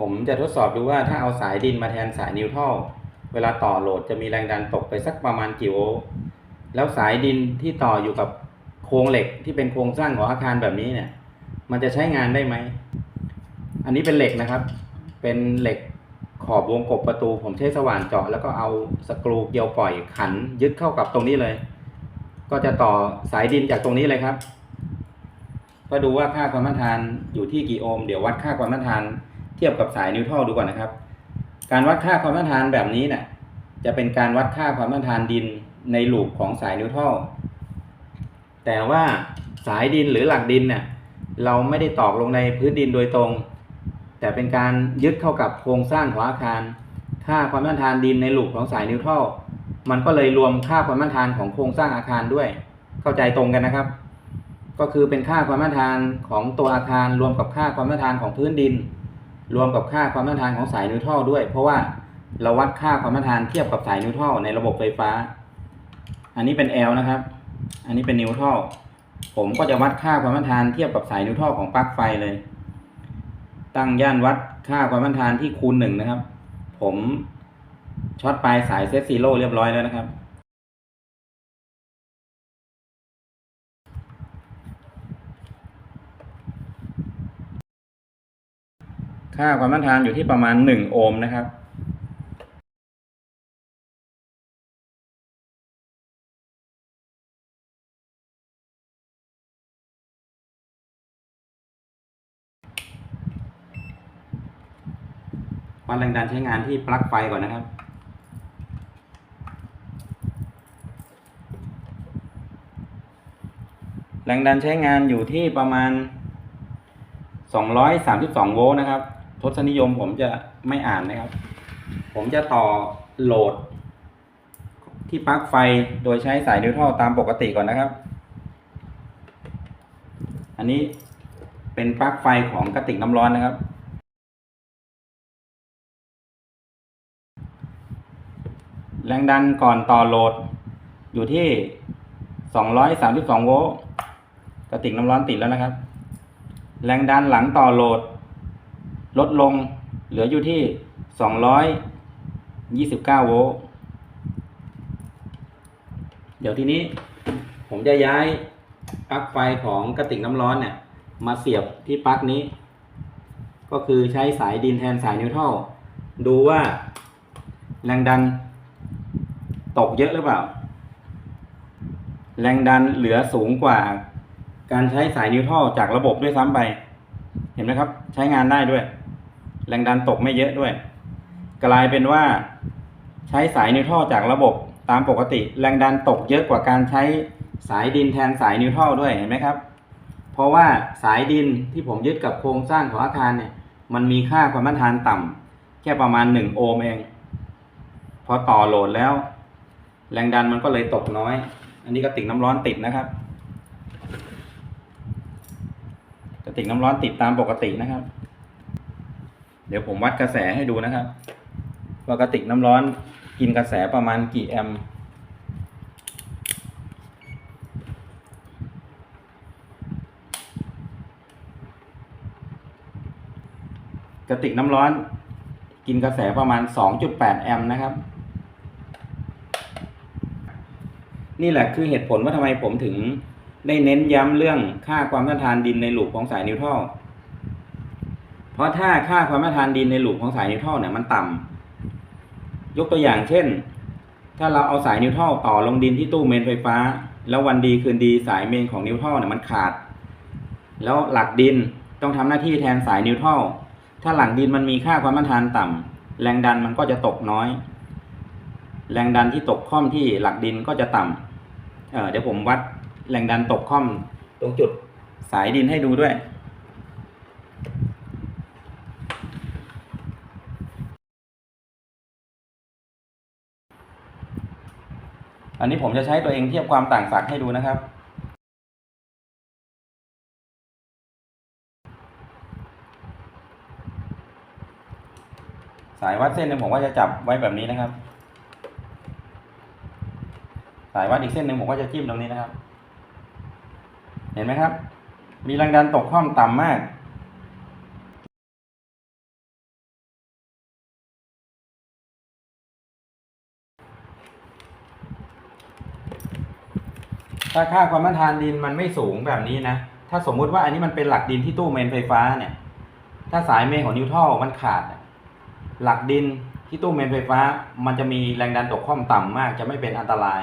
ผมจะทดสอบดูว่าถ้าเอาสายดินมาแทนสายนิวทรัลเวลาต่อโหลดจะมีแรงดันตกไปสักประมาณกี่โวลต์แล้วสายดินที่ต่ออยู่กับโครงเหล็กที่เป็นโครงสร้างของอาคารแบบนี้เนี่ย มันจะใช้งานได้ไหม อันนี้เป็นเหล็กนะครับ เป็นเหล็กขอบวงกบประตู ผมใช้สว่านเจาะแล้วก็เอาสกรูเกลียวปล่อยขันยึดเข้ากับตรงนี้เลย ก็จะต่อสายดินจากตรงนี้เลยครับก็ดูว่าค่าความต้านทานอยู่ที่กี่โอห์มเดี๋ยววัดค่าความต้านทาน ทียบกับสายนิวทรัลดูก่อนนะครับ การวัดค่าความต้านทานแบบนี้เนี่ยจะเป็นการวัดค่าความต้านทานดินในลูปของสายนิวทรัลแต่ว่าสายดินหรือหลักดินเนี่ยเราไม่ได้ตอกลงในพื้นดินโดยตรง แต่เป็นการยึดเข้ากับโครงสร้างของอาคาร ค่าความต้านทานดินในลูปของสายนิวทรัลมันก็เลยรวมค่าความต้านทานของโครงสร้างอาคารด้วย เข้าใจตรงกันนะครับ ก็คือเป็นค่าความต้านทานของตัวอาคารรวมกับค่าความต้านทานของพื้นดิน รวมกับค่าความต้านทานของสายนิวทรัลด้วย เพราะว่าเราวัดค่าความต้านทานเทียบกับสายนิวทรัลในระบบไฟฟ้า อันนี้เป็น L นะครับ อันนี้เป็นนิวทรัลผมก็จะวัดค่าความต้านทานเทียบกับสายนิวทรัลของปลั๊กไฟเลย ตั้งย่านวัดค่าความต้านทานที่คูณหนึ่งนะครับ ผมช็อตปลายสายเซตซีโร่เรียบร้อยแล้วนะครับ ค่าความต้านทานอยู่ที่ประมาณหนึ่งโอห์มนะครับวัดแรงดันใช้งานที่ปลั๊กไฟก่อนนะครับ แรงดันใช้งานอยู่ที่ประมาณ 232 โวลต์นะครับ ทศนิยมผมจะไม่อ่านนะครับ ผมจะต่อโหลด ที่ปลั๊กไฟโดยใช้สายนิวทรัลตามปกติก่อนนะครับ อันนี้เป็นปลั๊กไฟของกระติกน้ำร้อนนะครับ แรงดันก่อนต่อโหลด อยู่ที่ 232 โวลต์กระติกน้ำร้อนติดแล้วนะครับ แรงดันหลังต่อโหลด ลดลงเหลืออยู่ที่ 229 โวลต์ เดี๋ยวทีนี้ ผมจะย้ายปลั๊กไฟของกระติกน้ำร้อนเนี่ย มาเสียบที่ปลั๊กนี้ ก็คือใช้สายดินแทนสายนิวทรัลดูว่าแรงดัน ตกเยอะหรือเปล่า แรงดันเหลือสูงกว่า การใช้สายนิวทรัลจากระบบด้วยซ้ำไป เห็นไหมครับ ใช้งานได้ด้วย แรงดันตกไม่เยอะด้วย กลายเป็นว่า ใช้สายนิวทรัลจากระบบตามปกติ แรงดันตกเยอะกว่าการใช้สายดินแทนสายนิวทรัลด้วยเห็นไหมครับ เพราะว่าสายดินที่ผมยึดกับโครงสร้างของอาคารเนี่ยมันมีค่าความต้านทานต่ำแค่ประมาณหนึ่งโอห์มเอง พอต่อโหลดแล้ว แรงดันมันก็เลยตกน้อย อันนี้กระติกน้ำร้อนติดนะครับกระติกน้ำร้อนติดตามปกตินะครับ เดี๋ยวผมวัดกระแสให้ดูนะครับว่ากระติกน้ำร้อนกินกระแสประมาณกี่แอมป์กระติกน้ำร้อนกินกระแสประมาณ 2.8 แอมป์นะครับ นี่แหละคือเหตุผลว่าทำไมผมถึงได้เน้นย้ำเรื่องค่าความต้านทานดินในหลูกของสายนิวทรัล ราะถ้าค่าความต้านทานดินในหลูกของสายนิวทรัลเนี่ยมันต่ำยกตัวอย่างเช่น ถ้าเราเอาสายนิวทรัลต่อลงดินที่ตู้เมนไฟฟ้า แล้ววันดีคืนดีสายเมนของนิวทรัลเนี่ยมันขาด แล้วหลักดินต้องทำหน้าที่แทนสายนิวทรัลถ้าหลังดินมันมีค่าความต้านทานต่ำแรงดันมันก็จะตกน้อย แรงดันที่ตกค่อมที่หลักดินก็จะต่ำเเดี๋ยวผมวัดแรงดันตกค่อมตรงจุดสายดินให้ดูด้วย อันนี้ผมจะใช้ตัวเองเทียบความต่างศักย์ให้ดูนะครับ สายวัดเส้นหนึ่งผมก็จะจับไว้แบบนี้นะครับ สายวัดอีกเส้นหนึ่งผมก็จะจิ้มตรงนี้นะครับ เห็นไหมครับ มีแรงดันตกข้อมต่ำมาก ถ้าค่าความต้านทานดินมันไม่สูงแบบนี้นะ ถ้าสมมุติว่าอันนี้มันเป็นหลักดินที่ตู้เมนไฟฟ้าเนี่ย ถ้าสายเมนของนิวทรัลมันขาด หลักดินที่ตู้เมนไฟฟ้า มันจะมีแรงดันตกข้อมต่ำมาก จะไม่เป็นอันตราย